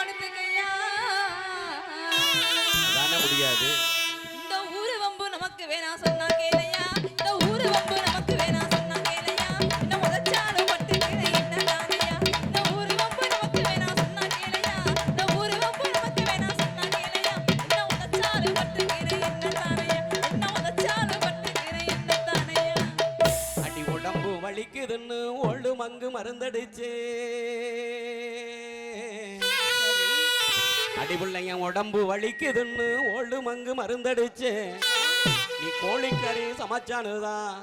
படுத்துக்கையா தானே முடியாது. இந்த ஊரு வம்பு நமக்கு வேணாம் சொன்னா கேளையா இந்த ஊரு வம்பு நமக்கு வேணாம் சொன்னா கேளையா இந்த உதச்சாலும் பட்டுக்கிறேன் என்ன தானையா இந்த ஊரு வம்பு நமக்கு வேணாம் சொன்னா கேளையா இந்த ஊரு வம்பு நமக்கு வேணாம் சொன்னா கேளையா இந்த பட்டுக்கிறேன் என்ன தானையா இந்த உதச்சாலும் பட்டுக்கிறேன் என்ன தானையா அடி உடம்பு வலிக்குதுன்னு ஒழு மங்கு மருந்தடிச்சு. அடி பிள்ளைங்க உடம்பு வலிக்குதுன்னு ஒழு மங்கு மருந்தடிச்சு. நீ கோழிக்கறி சமைச்சானுதான்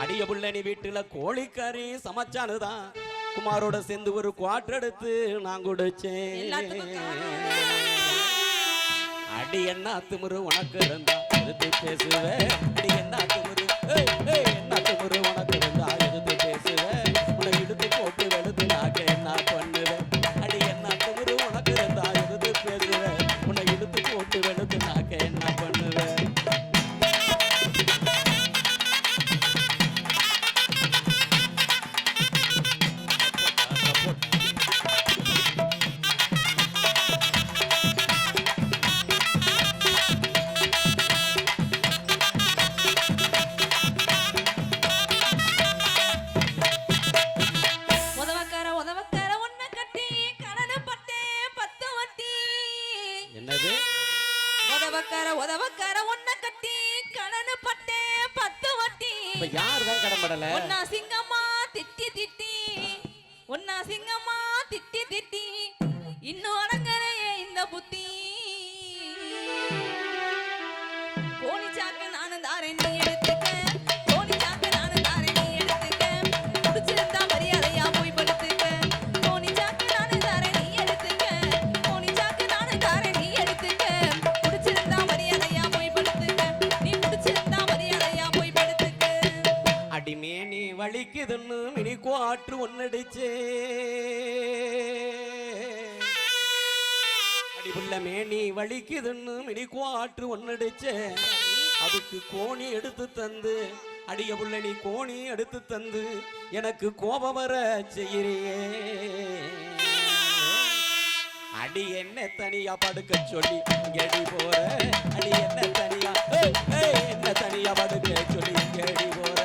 அடிய புள்ள நீ வீட்டுல கோழிக்கறி சமைச்சானுதான் குமாரோட சேர்ந்து ஒரு குவாட்டர் எடுத்து நான் குடிச்சேன். அடி என்ன திமிரு உனக்கு இருந்தா? எதிர்த்து பேசுவ? அடி என்ன திமிரு என்ன திமிரு உனக்கு? இப்ப யார் தான் கடம்படல ஒன்னா சிங்கம்மா திட்டி திட்டி ஒன்னா சிங்கம்மா திட்டி திட்டி இன்னும் இதன்னு மினி குவாற்று ஒன்னடிச்சே. அடிபுள்ள மேனி வலிக்குதுன்னு மினி குவாற்று ஒன்னடிச்சே. அதுக்கு கோணி எடுத்து தந்து அடிய புள்ள நீ கோணி எடுத்து தந்து எனக்கு கோபம் வர செய்கிறியே. அடி என்ன தனியா படுக்க சொல்லி எடி போற? அடி என்ன தனியா என்ன தனியா படுக்க சொல்லி எடி போற?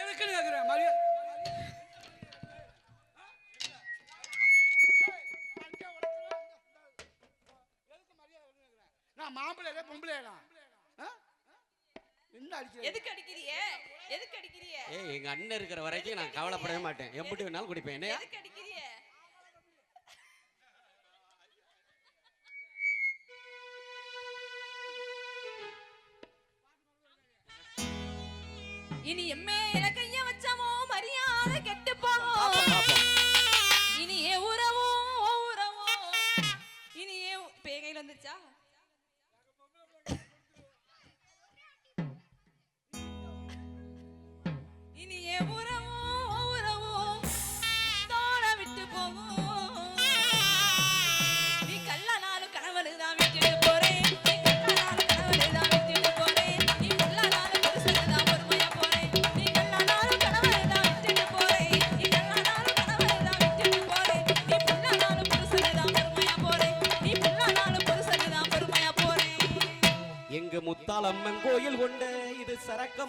எதுக்குன்னு கேக்குறேன் மரியாதை நான் மாப்பிள்ளை பொம்பளை என்ன அடிக்கிறேன் எதுக்கு அடிக்கிறிய? எதுக்கு அடிக்கிறிய? ஏய் எங்க அண்ணன் இருக்கிற வரைக்கும் நான் கவலைப்படவே மாட்டேன். எப்படி வேணாலும் குடிப்பேன். என்னையா? எதுக்கு அடிக்கிறிய? இனி எம்மே எனக்கு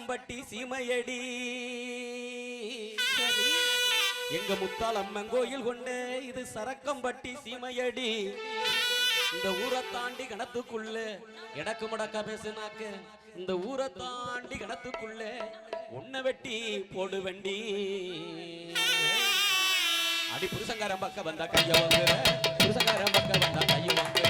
சரக்கம்பட்டி சீமையடி. எங்க முத்தால் அம்மன் கோயில் கொண்டு இது சரக்கம்பட்டி சீமையடி. இந்த ஊரை தாண்டி கணத்துக்குள்ள எடக்கு முடக்க பேசுனாக்க. இந்த ஊரை தாண்டி கணத்துக்குள்ள உன்னை வெட்டி போடு வண்டி அடி புருஷங்காரன் பக்கம் வந்தா கைய வாங்குற புருஷங்காரன் பக்கம் வந்தா கைய வாங்குற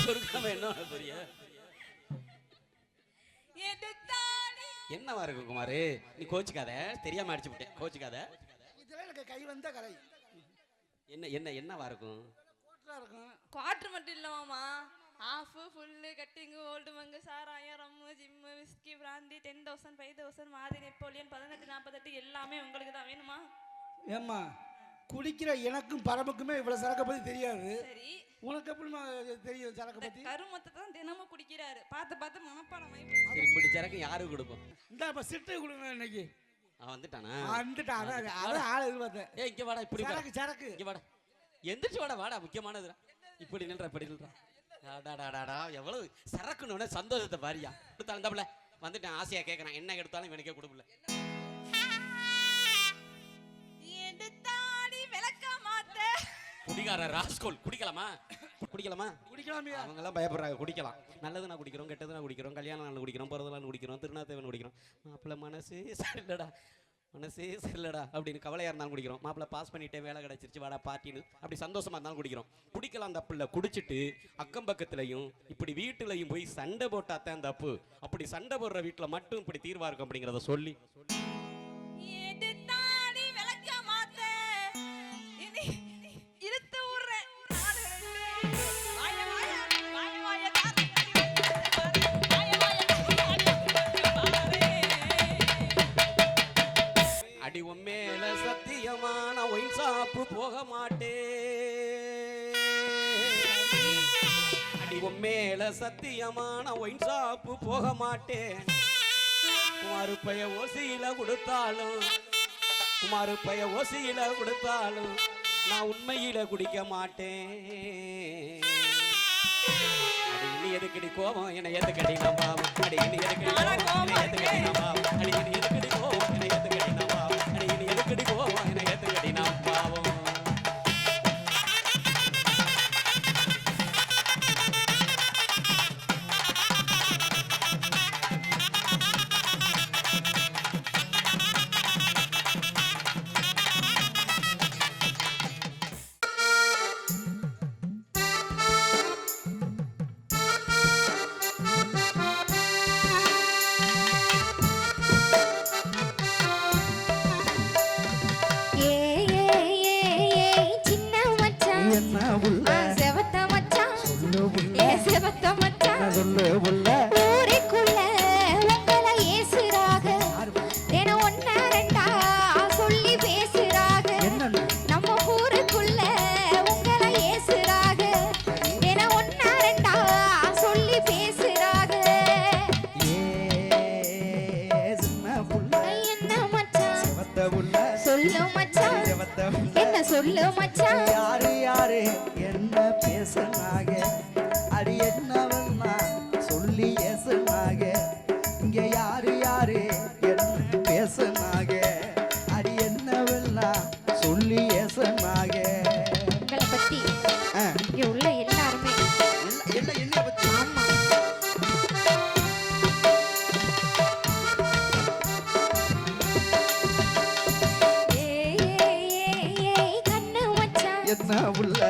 சொருக்காம என்ன புரிய என்னவா இருக்கு குமாரு? நீ கோச்சுக்காத தெரியாம அடிச்சு விட்டேன். கோச்சுக்காத. இதெல்லாம் எனக்கு கை வந்த கலை. என்ன என்ன என்னவா இருக்கும்? இருக்கும். குவார்டர் மட்டும் இல்ல மாமா. ஆஃப் ஃபுல்லு கட்டிங்கு ஓல்டு மங்கு சாராயம் rum gym whisky brandy ten thousand five thousand மாதிரி நெப்போலியன் பதினெட்டு நாற்பத்தெட்டு எல்லாமே உங்களுக்கு தான் வேணுமா? ஏம்மா குடிக்கிற எனக்கும் பரமுக்குமே இவ்வளவு சரக்கை பத்தி தெரியாது. சரி. உனக்கு எப்படிமா தெரியும் சரக்கை பத்தி? கருமத்தை தான் தினமும் குடிக்கிறாரு. பார்த்து பார்த்து மனப்பாடம் சரி இப்படி சரக்கு யாருக்கு கொடுப்போம்? இந்த இப்ப சிட்டு கொடுங்க இன்னைக்கு. அவன் வந்துட்டானா? வந்துட்டான். அதான் அதான் ஆள் எதிர்பார்த்தேன். ஏய் இங்க வாடா இப்படி வாடா. சரக்கு சரக்கு. இங்க வாடா. எந்திரிச்சு வாடா வாடா முக்கியமானதுடா. இப்படி நில்றா இப்படி நில்றா. டாடாடாடா எவ்வளவு சரக்குன்னு சந்தோஷத்தை பாரியா. கொடுத்தா இருந்தாப்புல வந்துட்டேன். ஆசையா கேட்கறேன் என்ன எடுத்தாலும் இவனுக்கே கொடுக்கல குடிகார ராஸ்கோல் குடிக்கலாமா? குடிக்கலாமா? குடிக்கலாமியா? அவங்க எல்லாம் பயப்படுறாங்க குடிக்கலாம். நல்லது நான் குடிக்கிறோம் கெட்டது நான் குடிக்கிறோம் கல்யாணம் நாள் குடிக்கிறோம் பிறந்த நாள் குடிக்கிறோம் திருநாத்தேவன் குடிக்கிறோம். மாப்பிள்ளை மனசே சரியில்லடா மனசே சரியில்லடா அப்படின்னு கவலையா இருந்தாலும் குடிக்கிறோம். மாப்பிள்ளை பாஸ் பண்ணிட்டே வேலை கிடைச்சிருச்சு வாடா பார்ட்டின்னு அப்படி சந்தோஷமா இருந்தாலும் குடிக்கிறோம். குடிக்கலாம் தப்பு குடிச்சிட்டு அக்கம் பக்கத்துலயும் இப்படி வீட்டுலயும் போய் சண்டை போட்டாத்தான் தப்பு அப்படி சண்டை போடுற வீட்டுல மட்டும் இப்படி தீர்வா இருக்கும் அப்படிங்கிறத சொல்லி. எடுத்தாடி சத்தியமான ஒயின் சாப்பு போக மாட்டேன். குமாரு பைய ஓசியில கொடுத்தாலும் குமாரு பைய ஓசியில கொடுத்தாலும் நான் உண்மையில குடிக்க மாட்டேன். நீ எதுக்கடி கோபம்? என்னை எதுக்கடி நான் பாவம்? அடி நீ எதுக்கடி கோபம்? என்னை எதுக்கடி நான் பாவம்? அடி நீ எதுக்கடி கோபம்? என்னை என்ன பேசனாக அடி சொல்லி ஏசனாக இங்க யாரு யாரு என்ன பேசனாக அடி என்னவென்னா சொல்லி ஏசனாக உங்களை உள்ள என்ன என்ன உள்ள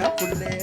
பார்த்தமே சின்ன புள்ளை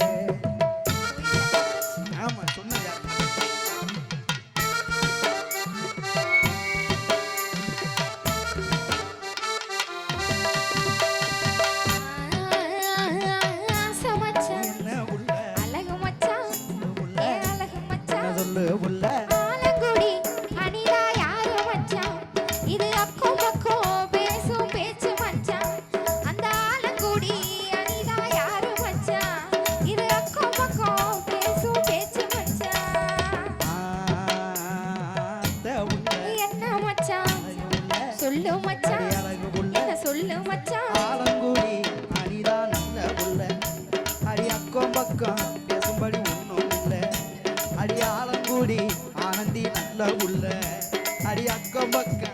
நல்ல புள்ள அடி அக்கம் பக்கம்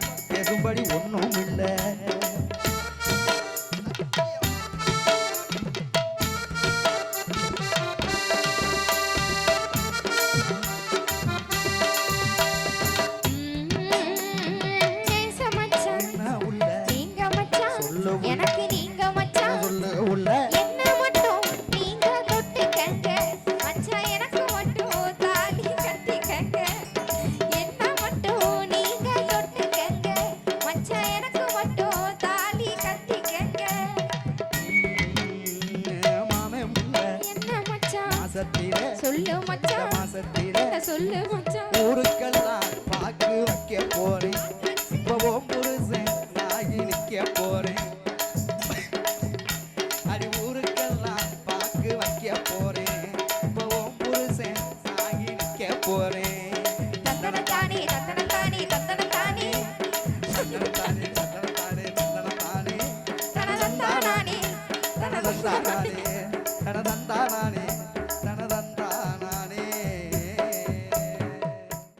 করে।